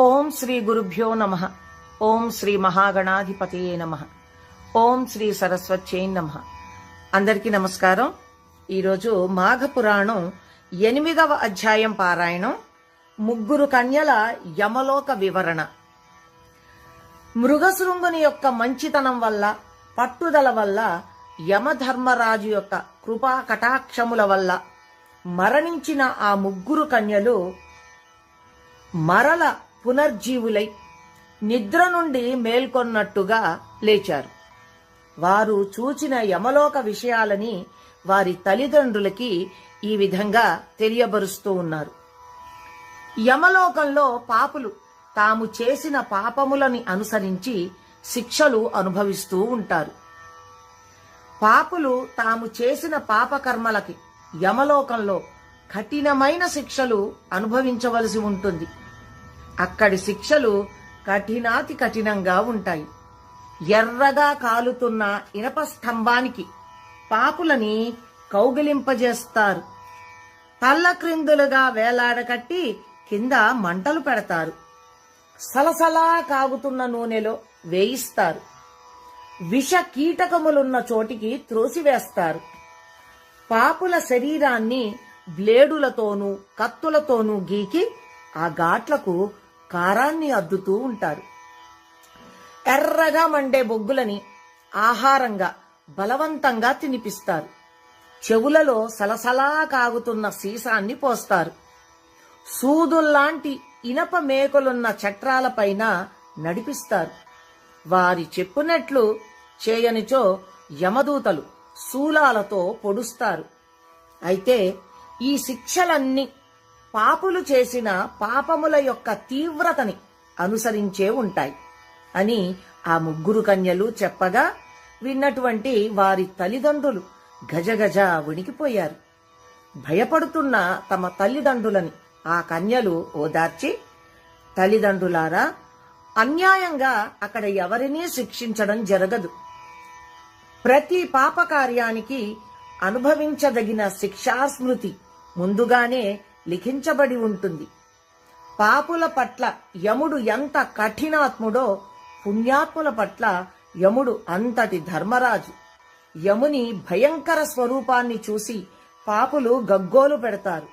ఓం శ్రీ గురుభ్యో నమ. ఓం శ్రీ మహాగణాధిపతియే నమ. ఓం శ్రీ సరస్వత్యై నమ. అందరికీ నమస్కారం. ఈరోజు మాఘ పురాణం ఎనిమిదవ అధ్యాయం పారాయణం. ముగ్గురు కన్యల యమలోక వివరణ. మృగశృంగుని యొక్క మంచితనం వల్ల పట్టుదల వల్ల యమధర్మరాజు యొక్క కృపా కటాక్షముల వల్ల మరణించిన ఆ ముగ్గురు కన్యలు మరల పునర్జీవులై నిద్ర నుండి మేల్కొన్నట్టుగా లేచారు. వారు చూచిన యమలోక విషయాలని వారి తల్లిదండ్రులకి ఈ విధంగా తెలియబరుస్తూ ఉన్నారు. యమలోకంలో పాపులు తాము చేసిన పాపములని అనుసరించి శిక్షలు అనుభవిస్తూ ఉంటారు. పాపులు తాము చేసిన పాపకర్మలకి యమలోకంలో కఠినమైన శిక్షలు అనుభవించవలసి ఉంటుంది. అక్కడి శిక్షలు కఠినాతి కఠినంగా ఉంటాయి. ఎర్రగా కాలుతున్న ఇనప స్తంభానికి పాపులని కౌగిలింపజేస్తారు. తల్ల క్రిందులుగా వేలాడకట్టి కింద మంటలు పెడతారు. సలసలా కాగుతున్న నూనెలో వేయిస్తారు. విష కీటకములున్న చోటికి త్రోసివేస్తారు. పాపుల శరీరాన్ని బ్లేడులతోనూ కత్తులతోనూ గీకి ఆ ఘాట్లకు కారాన్ని అద్దుతూ ఉంటారు. ఎర్రగా మండే బొగ్గులని ఆహారంగా బలవంతంగా తినిపిస్తారు. చెవులలో సలసలా కాగుతున్న సీసాన్ని పోస్తారు. సూదుల్లాంటి ఇనప మేకలున్న చట్రాలపైన నడిపిస్తారు. వారి చెప్పునట్లు చేయనిచో యమదూతలు శూలాలతో పొడుస్తారు. అయితే ఈ శిక్షలన్నీ పాపులు చేసిన పాపముల యొక్క తీవ్రతని అనుసరించే ఉంటాయి అని ఆ ముగ్గురు కన్యలు చెప్పగా విన్నటువంటి వారి తల్లిదండ్రులు గజగజ వణికిపోయారు. భయపడుతున్న తమ తల్లిదండ్రులని ఆ కన్యలు ఓదార్చి తల్లిదండ్రులారా అన్యాయంగా అక్కడ ఎవరినీ శిక్షించడం జరగదు. ప్రతి పాపకార్యానికి అనుభవించదగిన శిక్షాస్మృతి ముందుగానే లిఖించబడి ఉంటుంది. పాపుల పట్ల యముడు ఎంత కఠినాత్ముడో పుణ్యాత్ముల పట్ల యముడు అంతటి ధర్మరాజు. యముని భయంకర స్వరూపాన్ని చూసి పాపులు గగ్గోలు పెడతారు.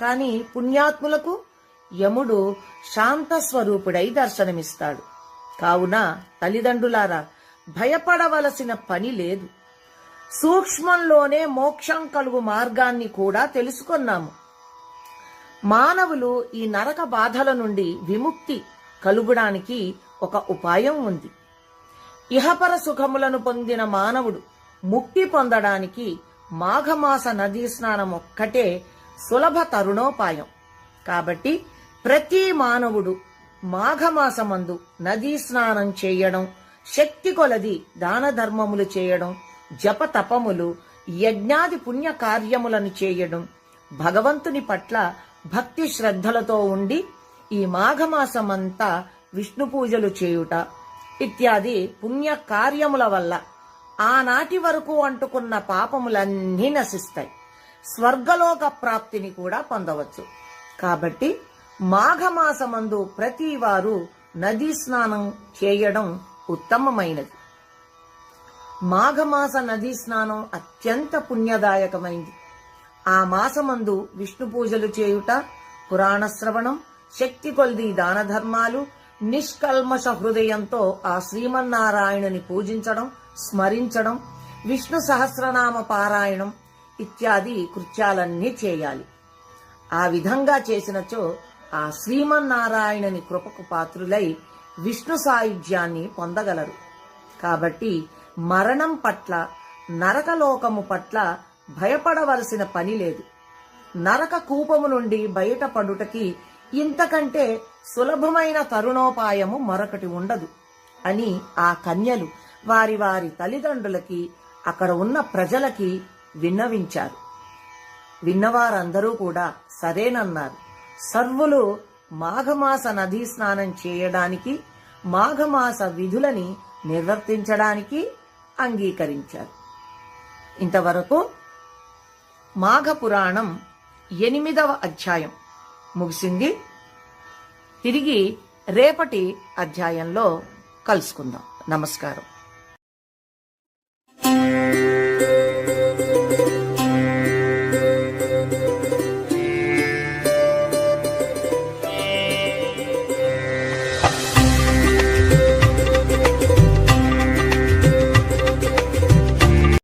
కాని పుణ్యాత్ములకు యముడు శాంత స్వరూపుడై దర్శనమిస్తాడు. కావున తల్లిదండ్రులారా భయపడవలసిన పని లేదు. సూక్ష్మంలోనే మోక్షం కలుగు మార్గాన్ని కూడా తెలుసుకున్నాము. మానవులు ఈ నరక బాధల నుండి విముక్తి కలుగడానికి ఒక ఉపాయం ఉంది. ఇహపర సుఖములను పొందిన మానవుడు ముక్తి పొందడానికి మాఘమాస నదీ స్నానం ఒక్కటే సులభ తరుణోపాయం. కాబట్టి ప్రతి మానవుడు మాఘమాసమందు నదీ స్నానం చేయడం శక్తి కొలది దాన ధర్మములు చేయడం జప తపములు యజ్ఞాది పుణ్య కార్యములను చేయడం భగవంతుని పట్ల భక్తి శ్రద్ధలతో ఉండి ఈ మాఘమాసమంతా విష్ణు పూజలు చేయుట ఇత్యాది పుణ్య కార్యముల వల్ల ఆనాటి వరకు అంటుకున్న పాపములన్నీ నశిస్తాయి. స్వర్గలోక ప్రాప్తిని కూడా పొందవచ్చు. కాబట్టి మాఘమాసమందు ప్రతి వారు నదీ స్నానం చేయడం ఉత్తమమైనది. మాఘమాస నదీ స్నానం అత్యంత పుణ్యదాయకమైంది. ఆ మాసమందు విష్ణు పూజలు చేయుట పురాణ శ్రవణం శక్తి కొల్ది దాన ధర్మాలు నిష్కల్మష హృదయంతో ఆ శ్రీమన్నారాయణుని పూజించడం స్మరించడం విష్ణు సహస్రనామ పారాయణం ఇత్యాది కృత్యాలన్నీ చేయాలి. ఆ విధంగా చేసినచో ఆ శ్రీమన్నారాయణని కృపకు పాత్రులై విష్ణు సాయుధ్యాన్ని పొందగలరు. కాబట్టి మరణం పట్ల నరకలోకము పట్ల భయపడవలసిన పని లేదు. నరక కూపము నుండి బయటపడుటకి ఇంతకంటే సులభమైన తరుణోపాయము మరొకటి ఉండదు అని ఆ కన్యలు వారి వారి తల్లిదండ్రులకి అక్కడ ఉన్న ప్రజలకి విన్నవించారు. విన్నవారందరూ కూడా సరేనన్నారు. సర్వులు మాఘమాస నదీ స్నానం చేయడానికి మాఘమాస విధులని నిర్వర్తించడానికి అంగీకరించారు. ఇంతవరకు మాఘ పురాణం ఎనిమిదవ అధ్యాయం. ముగిసింది. తిరిగి రేపటి అధ్యాయంలో కలుసుకుందాం. నమస్కారం.